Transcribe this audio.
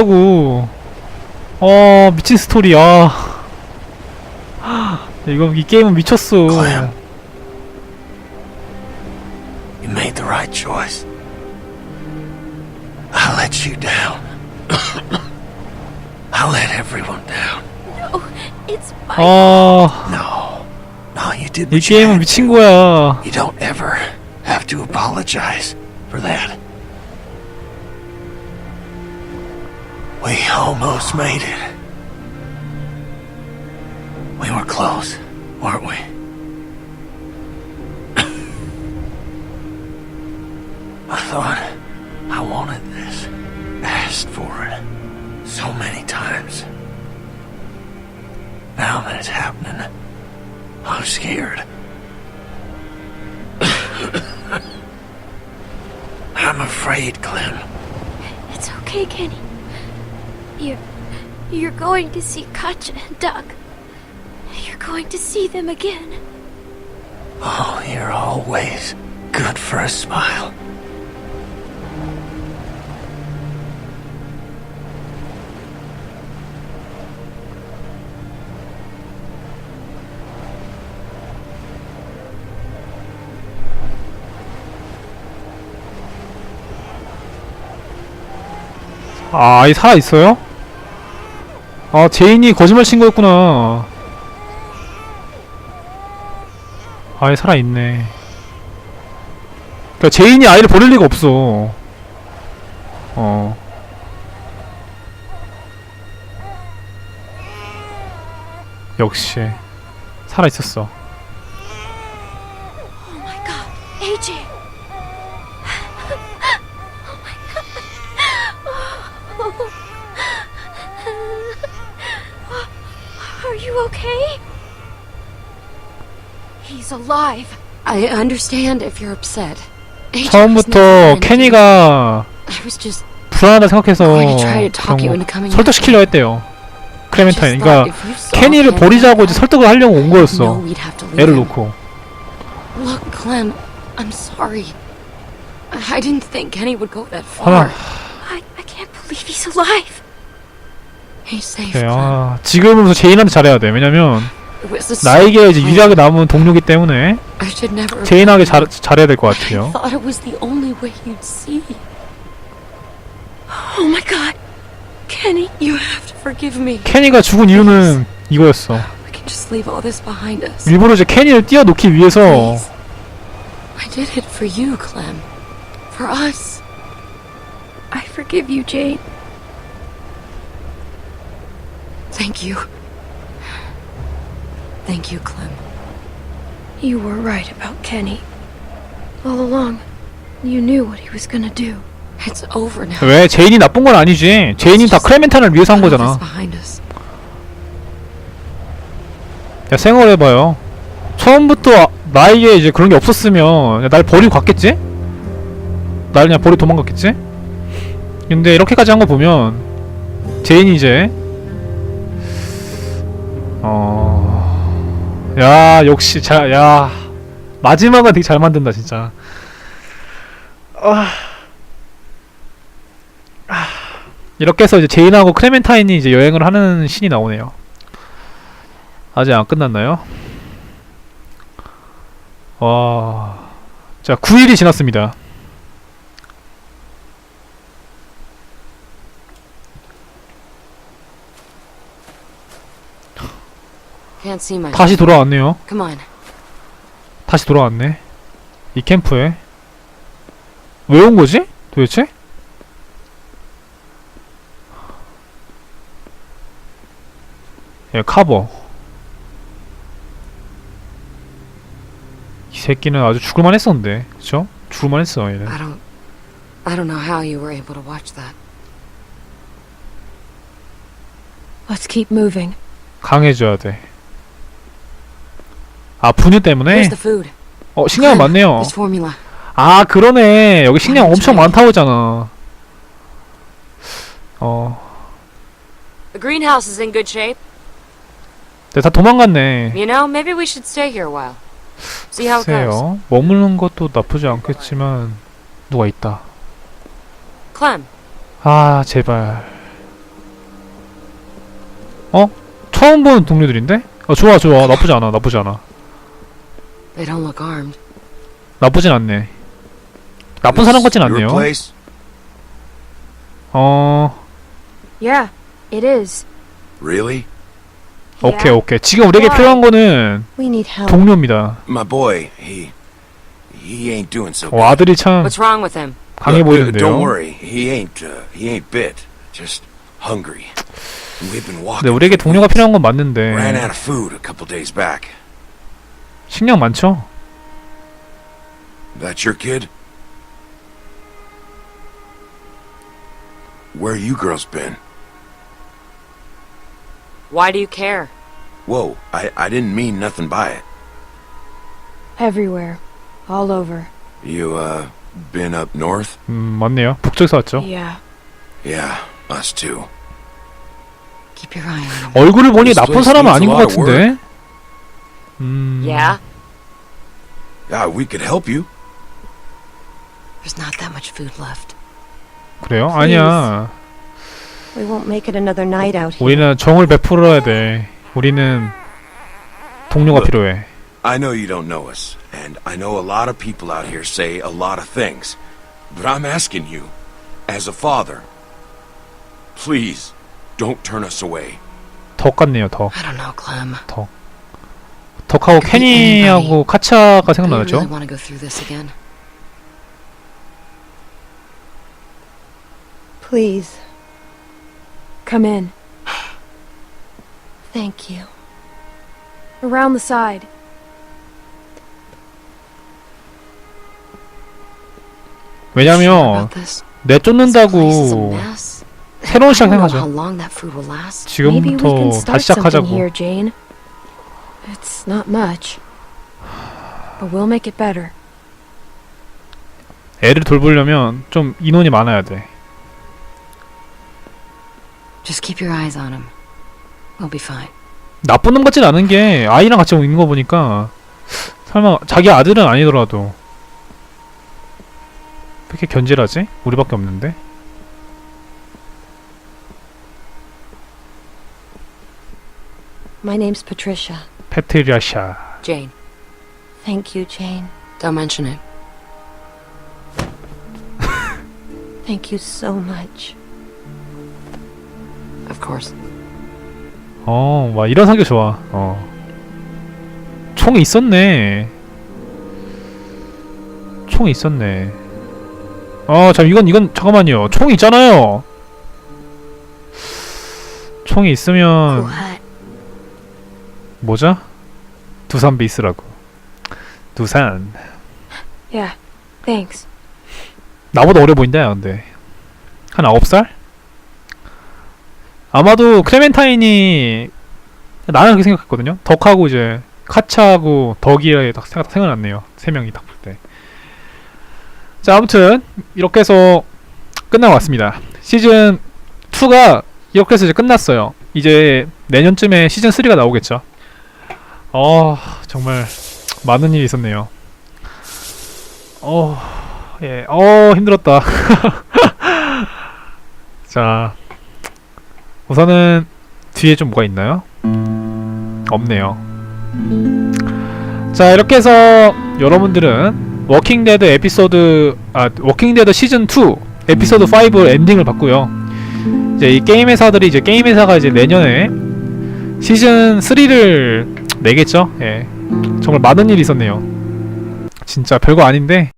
미쳤다고. 어 미친 스토리야. 이거 이 게임은 미쳤어. Clem. You made the right choice. I let you down. I let everyone down. No, it's my 아, No. No, you did 이 what you 게임은 had 미친 to. 거야. You don't ever have to apologize for that. We almost made it. We were close, weren't we? I thought I wanted this, asked for it so many times. Now that it's happening, I'm scared. I'm afraid, Clem. It's okay, Kenny. You're you're going to see Katja and Doug. You're going to see them again. Oh, you're always good for a smile. 아, 아이 살아 있어요? 아, 제인이 거짓말 친 거였구나. 아이 살아 있네. 그러니까 제인이 아이를 버릴 리가 없어. 어. 역시 살아 있었어. Are you okay? He's alive. I understand if you're upset. 처음부터 케니가 I was just 불안하다 생각해서 going to try to talk you 그런 into 거 coming. 설득시키려 했대요. 크레멘타인. 그러니까 thought if you saw 케니를 Kenny 버리자고 이제 설득을 하려고 온 거였어. 애를 him. 놓고. Look, Clem, I'm sorry. I didn't think Kenny would go that far. I, I can't believe he's alive. 그래. 아, 지금부터 제인한테 잘해야 돼. 왜냐면 나에게 이제 유리하게 남은 동료기 때문에 제인하게 잘, 잘해야 될 것 같아요. Oh. 케니가 죽은 이유는 이거였어. 일부러 이제 케니를 띄워놓기 위해서. I did it for you, Clem. For us. I forgive you, Jane. Thank you. Thank you, Clem. You were right about Kenny. All along, you knew what he was gonna do. It's over now. 왜 제인이 나쁜 건 아니지. 제인이 다 크레멘탄을 위해서 한 거잖아. behind us. 야 생각해봐요. 처음부터 나에게 이제 그런 게 없었으면 날 버리고 갔겠지? 날 그냥 버리고 도망갔겠지? 근데 이렇게까지 한 거 보면 제인이 이제 야 역시 잘... 야. 마지막은 되게 잘 만든다 진짜. 아... 아... 이렇게 해서 이제 제인하고 크레멘타인이 이제 여행을 하는 신이 나오네요. 아직 안 끝났나요? 와... 자 9일이 지났습니다 Can't see my. 다시 돌아왔네요 Come on. 다시 돌아왔네 이 캠프에 왜 온 거지? 도대체? 예, 카버 이 새끼는 아주 죽을만 했었는데 그쵸? 죽을만 했어 얘는 I don't. I don't know how you were able to watch that. Let's keep moving. 강해져야 돼. 아 분유 때문에? 어 식량 많네요. 아 그러네. 여기 식량 엄청 많다고 했잖아. 어, The greenhouse is in good shape. 근데 다 도망갔네. You know, maybe we should stay here a while. See how it goes. 머무는 것도 나쁘지 않겠지만 누가 있다. Clem, 아 제발. 처음 보는 동료들인데? 어 좋아 좋아 나쁘지 않아 나쁘지 않아 They don't look armed. 나쁘진 않네 나쁜 사람 같진 않네요? 어 Yeah, it is. Really? 오케이 오케이 지금 우리에게 Why? 필요한 거는 We need help. 동료입니다 My boy, he he ain't doing so 어, good. 아들이 참 What's wrong with him? 강해 uh, 보이는데요 Don't worry, he ain't uh, he ain't bit. Just hungry. We've been walking. 네, 우리에게 동료가. 필요한 건 Ran 맞는데 out of food a couple days back. 식량 많죠? That your kid? Where you girls been? Why do you care? Whoa, I I didn't mean nothing by it. Everywhere. All over. You uh been up north? 음 맞네요 북쪽에서 왔죠 Yeah. Yeah, us too. Keep your eye on him. 얼굴을 보니 This 나쁜 place 사람은 needs 아닌 a 것 lot of 같은데 음 Yeah? Yeah, we could help you. There's not that much food left. 그래요? 아니야 We won't make it another night out here. 우리는 정을 베풀어야 돼 우리는 동료가 Look. 필요해 I know you don't know us, and I know a lot of people out here say a lot of things. But I'm asking you, as a father, please don't turn us away. 덕 같네요 덕 I don't know, Clem. 덕 하고 Could be 케니하고 카차가 생각나죠? Please. Come in. Thank you. Around the side. Sure 왜냐면? 내 쫓는다고 a mess. 새로운 시작 don't know how 생각하죠 long that food will last. Maybe we can 지금부터 다시 시작하자고 here, Jane. It's not much. But we'll make it better. 애를 돌보려면 좀 인원이 많아야 돼 Just keep your eyes on him. We'll be fine. 나쁜 놈 같진 않은 게 아이랑 같이 있는 거 보니까 설마 자기 아들은 아니더라도 왜 이렇게 견질하지? 우리밖에 없는데 My name's Patricia. 페트리아샤 Jane, Thank you, Jane. don't mention it. Thank you so much. Of course. 어, 막 이런 사교 좋아. 어. 총이 있었네. 총이 있었네. 아, 잠 이건 이건 잠깐만요. 총이 있잖아요. 총이 있으면? 뭐죠? 두산 베이스라고. 두산. Yeah. Thanks. 나보다 어려 보인다, 야, 근데. 한 아홉 살? 아마도 클레멘타인이 나는 그렇게 생각했거든요. 덕하고 이제 카차하고 덕이 딱 생각, 생각났네요. 세 명이 딱 볼 때. 자, 아무튼 이렇게 해서 끝나고 왔습니다. 시즌 2가 이렇게 해서 이제 끝났어요. 이제 내년쯤에 시즌 3가 나오겠죠. 어, 정말 많은 일이 있었네요. 어, 예, 어 힘들었다. 자, 우선은 뒤에 좀 뭐가 있나요? 없네요. 자, 이렇게 해서 여러분들은 워킹 데드 에피소드 아 워킹 데드 시즌 2 에피소드 5 엔딩을 봤고요. 이제 이 게임 회사들이 이제 게임 회사가 이제 내년에 시즌 3를 내겠죠. 예. 정말 많은 일이 있었네요. 진짜 별거 아닌데